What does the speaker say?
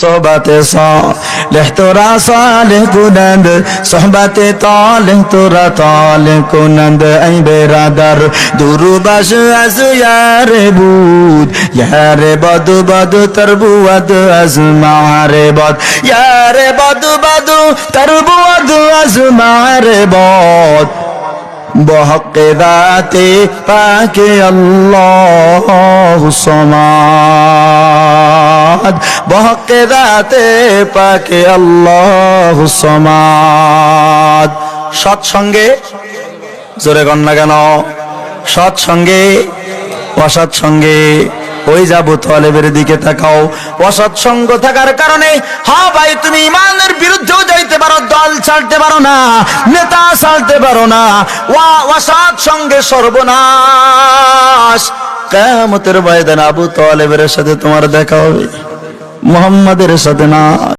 صحبت صالح ترا صالح کنند صحبت طالح ترا طالح کنند ای برادر درو باش از یار بود یار بد بد تر بود از مار بد یار بد بد تر بود از مار بد بحق ذات پاک اللہ সমাদ বহকে রাতে পাকে আল্লাহ সমাদ। সৎসঙ্গে, জোরে গন্না কেন, সৎসঙ্গে, অসৎসঙ্গে ওই যাব তলেবের দিকে তাকাও। অসৎসঙ্গ থাকার কারণে, হা ভাই, তুমি ইমানের বিরুদ্ধেও যাইতে পারো, দল ছাড়তে পারো না, নেতা ছাড়তে পারো না, ওয়া অসৎ সঙ্গে সর্বনাশ। কেমতের ময়দান আবু তলেবের সাথে তোমার দেখা হবে। মোহাম্মদের সাথে না